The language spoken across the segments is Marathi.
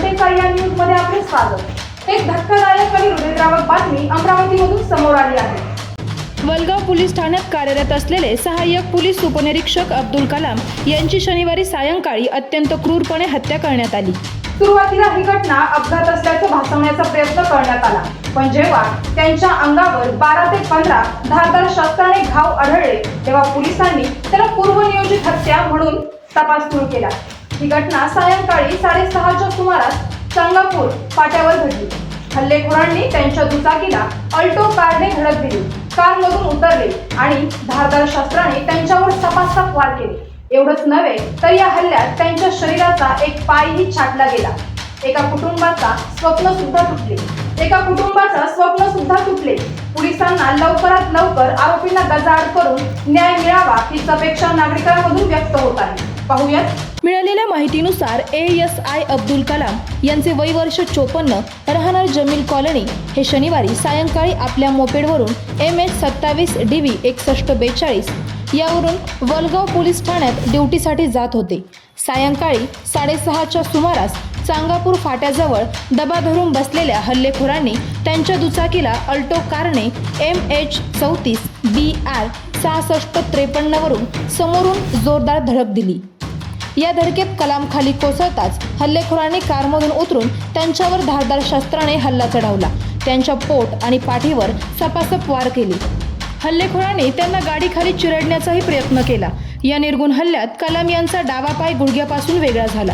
जनतेचा या न्यूजमध्ये आपले स्वागत. एक धक्कादायक आणि हृदयद्रावक बातमी अमरावतीमधून समोर आली आहे. वलगाव पोलीस ठाण्यात कार्यरत असलेले सहाय्यक पोलीस उपनिरीक्षक अब्दुल कलाम यांची शनिवारी सायंकाळी अत्यंत क्रूरपणे हत्या करण्यात आली. सुरुवातीला ही घटना अपघात असल्याचं भासवण्याचा प्रयत्न करण्यात आला. पण जेव्हा त्यांच्या अंगावर बारा ते पंधरा धारदार शस्त्राने घाव आढळले तेव्हा पोलिसांनी त्याला पूर्वनियोजित हत्या म्हणून तपास सुरू केला. ही घटना सायंकाळी साडेसहाच्या सुमारास चंगापूर फाट्यावर घडली. हल्लेखोरांनी त्यांच्या दुचाकीला अल्टो कारने धडक दिली. कारमधून उतरले आणि धारदार शस्त्राने त्यांच्यावर सपासप वार केले. एवढंच नव्हे तर या हल्ल्यात त्यांच्या शरीराचा एक पायही छाटला गेला. एका कुटुंबाचा स्वप्न सुद्धा तुटले. एका कुटुंबाचा स्वप्न सुद्धा तुटले. पोलिसांना लवकरात लवकर आरोपींना गजाआड करून न्याय मिळावा हीच अपेक्षा नागरिकांमधून व्यक्त होत आहे. पाहूयात. मिळालेल्या माहितीनुसार A S I Abdul Kalam यांचे वय वर्ष चोपन्न राहणार जमील कॉलनी हे शनिवारी सायंकाळी आपल्या मोपेडवरून एम एच सत्तावीस डी व्ही एकसष्ट बेचाळीस यावरून वलगाव पोलीस ठाण्यात ड्युटीसाठी जात होते. सायंकाळी साडेसहाच्या सुमारास चांगापूर फाट्याजवळ दबा धरून बसलेल्या हल्लेखोरांनी त्यांच्या दुचाकीला अल्टो कारने एम एच चौतीस बी आर सहासष्ट त्रेपन्नवरून समोरून जोरदार धडक दिली. या धडकेत कलाम खाली कोसळताच हल्लेखोरांनी कारमधून उतरून त्यांच्यावर धारदार शस्त्राने हल्ला चढवला. त्यांच्या पोट आणि पाठीवर सपासप वार केली. हल्लेखोरांनी त्यांना गाडीखाली चिरडण्याचाही प्रयत्न केला. या निर्गुण हल्ल्यात कलाम यांचा डावा पाय गुडघ्यापासून वेगळा झाला.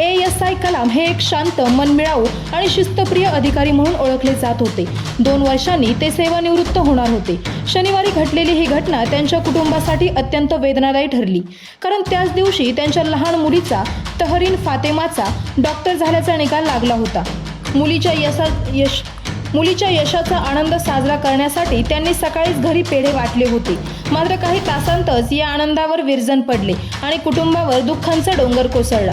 ए एस आय कलाम हे एक शांत मनमिळाऊ आणि शिस्तप्रिय अधिकारी म्हणून ओळखले जात होते. दोन वर्षांनी ते सेवानिवृत्त होणार होते. शनिवारी घडलेली ही घटना त्यांच्या कुटुंबासाठी अत्यंत वेदनादायी ठरली. कारण त्याच दिवशी त्यांच्या लहान मुलीचा तहरीन फातेमाचा डॉक्टर झाल्याचा निकाल लागला होता. मुलीच्या यशा यश मुलीच्या यशाचा आनंद साजरा करण्यासाठी त्यांनी सकाळीच घरी पेढे वाटले होते. मात्र काही तासांतच या आनंदावर विरजन पडले आणि कुटुंबावर दुःखांचा डोंगर कोसळला.